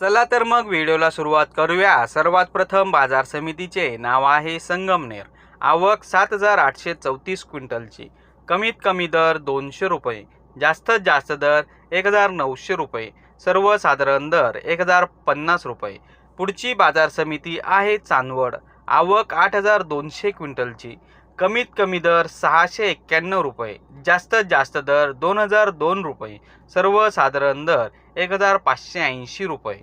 चला तर मग व्हिडिओला सुरुवात करूया. सर्वात प्रथम बाजार समितीचे नाव आहे संगमनेर. आवक सात हजार आठशे चौतीस क्विंटलची. कमीत कमी दर दोनशे रुपये. जास्तीत जास्त दर एक हजार नऊशे रुपये. सर्वसाधारण दर एक हजार पन्नास रुपये. पुढची बाजार समिती आहे चांदवड. आवक आठ हजार दोनशे क्विंटलची. कमीत कमी दर सहाशे एक्क्याण्णव रुपये जास्तीत जास्त दर दोन हजार दोन रुपये सर्वसाधारण दर एक हजार पाचशे ऐंशी रुपये.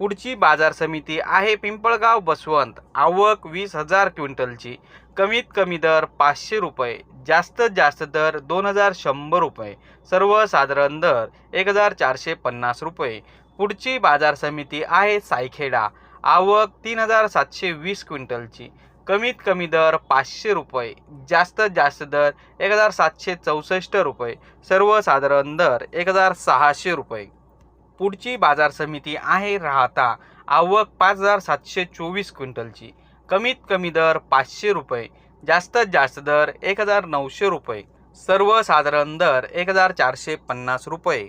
पुढची बाजार समिती आहे पिंपळगाव बसवंत आवक वीस हजार क्विंटलची कमीत कमी दर पाचशे रुपये जास्तीत जास्त दर दोन हजार शंभर रुपये सर्वसाधारण दर एक हजार चारशे पन्नास रुपये. पुढची बाजार समिती आहे सायखेडा आवक तीन हजार सातशे वीस क्विंटलची कमीत कमी दर पाचशे रुपये जास्तीत जास्त दर एक हजार सातशे चौसष्ट रुपये सर्वसाधारण दर एक हजार सहाशे रुपये. पुढची बाजार समिती आहे राहता आवक पाच हजार सातशे चोवीस क्विंटलची. कमीत कमी दर पाचशे रुपये जास्तीत जास्त दर एक हजार नऊशे रुपये सर्वसाधारण दर एक हजार चारशे पन्नास रुपये.